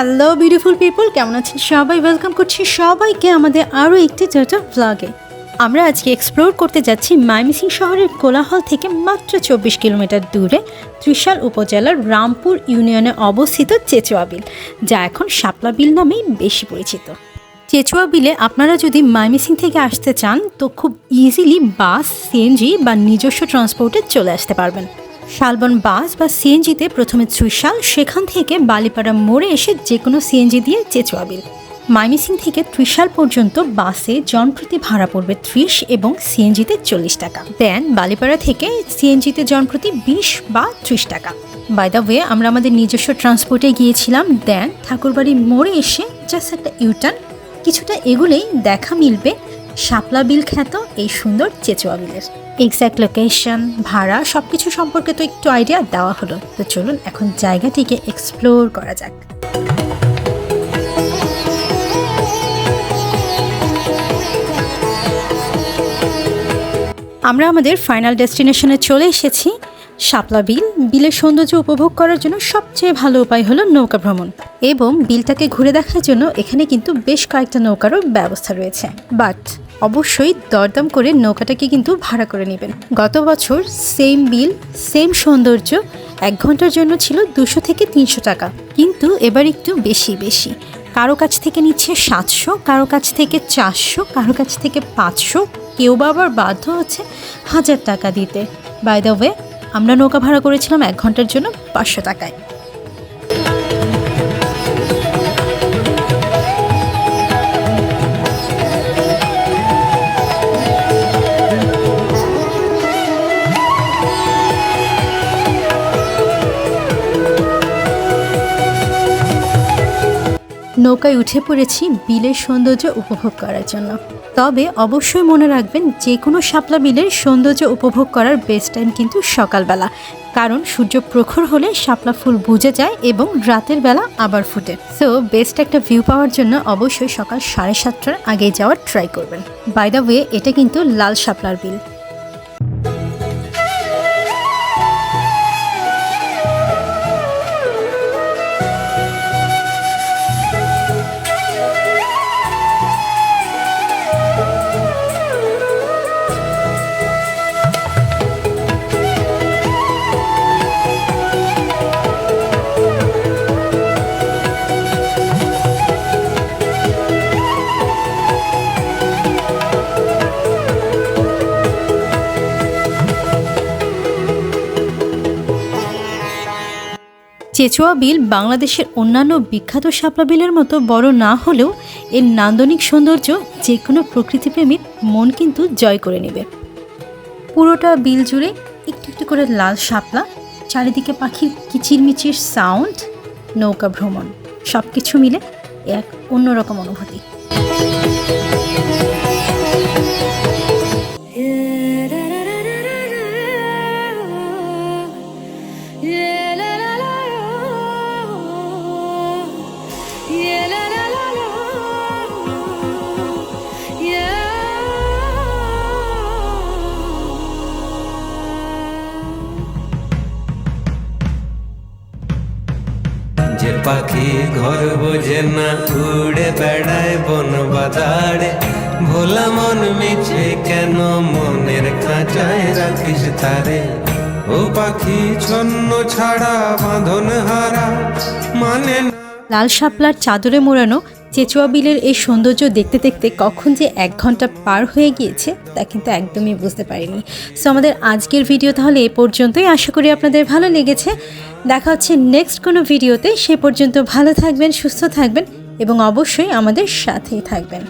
Hello beautiful people কেমন আছেন সবাই? ওয়েলকাম করছি সবাইকে আমাদের আরও একটি টোটো ব্লগে আমরা আজকে এক্সপ্লোর করতে যাচ্ছি মাইমিসিং শহরের কোলাহল থেকে মাত্র চব্বিশ কিলোমিটার দূরে ত্রিশাল উপজেলার রামপুর ইউনিয়নে অবস্থিত চেচুয়া বিল, যা এখন শাপলা বিল নামেই বেশি পরিচিত। চেচুয়া বিলে আপনারা যদি মাইমিসিং থেকে আসতে চান, তো খুব ইজিলি বাস সিএনজি বা নিজস্ব ট্রান্সপোর্টে চলে আসতে পারবেন। শালবন বাস বা সিএনজিতে প্রথমে ত্রিশাল, সেখান থেকে বালিপাড়া মোড়ে এসে যে কোনো সিএনজি দিয়ে চেচুয়া বিল মাইমিসিং থেকে ত্রিশাল পর্যন্ত বাসে জনপ্রতি ভাড়া পড়বে ত্রিশ এবং সিএনজিতে চল্লিশ টাকা। দেন বালিপাড়া থেকে সিএনজিতে জনপ্রতি বিশ বা ত্রিশ টাকা। বাই দ্য ওয়ে আমরা আমাদের নিজস্ব ট্রান্সপোর্টে গিয়েছিলাম। দেন ঠাকুরবাড়ি মোড়ে এসে জাস্ট একটা ইউটার্ন কিছুটা এগুলেই দেখা মিলবে। শাপলা বিল খ্যাত এই সুন্দর চেচুয়া বিলের এক্স্যাক্ট লোকেশন ভাড়া সব কিছু সম্পর্কে তো একটু আইডিয়া দেওয়া হলো। তো চলুন এখন জায়গাটিকে এক্সপ্লোর করা যাক। আমরা আমাদের ফাইনাল ডেস্টিনেশনে চলে এসেছি। শাপলা বিল, বিলের সৌন্দর্য উপভোগ করার জন্য সবচেয়ে ভালো উপায় হলো নৌকা ভ্রমণ। এবং বিলটাকে ঘুরে দেখার জন্য এখানে কিন্তু বেশ কয়েকটা নৌকারও ব্যবস্থা রয়েছে। বাট অবশ্যই দরদাম করে নৌকাটাকে কিন্তু ভাড়া করে নেবেন। গত বছর সেম বিল সেম সৌন্দর্য এক ঘণ্টার জন্য ছিল দুশো থেকে তিনশো টাকা। কিন্তু এবার একটু বেশি বেশি। কারও কাছ থেকে নিচ্ছে সাতশো, কারও কাছ থেকে চারশো, কারও কাছ থেকে পাঁচশো। কেউ বা আবার বাধ্য হচ্ছে হাজার টাকা দিতে। বাই দ্য ওয়ে আমরা নৌকা ভাড়া করেছিলাম এক ঘণ্টার জন্য পাঁচশো টাকায়। নৌকায় উঠে পড়েছি বিলের সৌন্দর্য উপভোগ করার জন্য। তবে অবশ্যই মনে রাখবেন যে কোনো শাপলা বিলের সৌন্দর্য উপভোগ করার বেস্ট টাইম কিন্তু সকালবেলা। কারণ সূর্য প্রখর হলে শাপলা ফুল বুঝে যায় এবং রাতের বেলা আবার ফুটে। সো বেস্ট একটা ভিউ পাওয়ার জন্য অবশ্যই সকাল সাড়ে সাতটার আগে যাওয়ার ট্রাই করবেন। বাই ওয়ে এটা কিন্তু লাল শাপলার বিল। চেচুয়া বিল বাংলাদেশের অন্যান্য বিখ্যাত শাপলা বিলের মতো বড় না হলেও এর নান্দনিক সৌন্দর্য যে কোনো প্রকৃতিপ্রেমীর মন কিন্তু জয় করে নেবে। পুরোটা বিল জুড়ে একটু একটু করে লাল শাপলা, চারিদিকে পাখির কিচিরমিচির সাউন্ড নৌকা ভ্রমণ সব কিছু মিলে এক অন্যরকম অনুভূতি। পাখি ঘর বোঝে না, উড়ে বেড়ায় বন বাজারে। ভোলা মন মিছে কেন মনের কাঁচায় রাখিস তারে? ও পাখি ছন্ন ছাড়া বাঁধন হারা মানে লাল শাপলার চাদরে মোড়ানো চেচুয়া বিলের এই সৌন্দর্য দেখতে দেখতে কখন যে এক ঘণ্টা পার হয়ে গিয়েছে, তা কিন্তু একদমই বুঝতে পারিনি। সো আমাদের আজকের ভিডিও তাহলে এ পর্যন্তই। আশা করি আপনাদের ভালো লেগেছে। দেখা হচ্ছে নেক্সট কোনো ভিডিওতে সে পর্যন্ত ভালো থাকবেন, সুস্থ থাকবেন এবং অবশ্যই আমাদের সাথেই থাকবেন।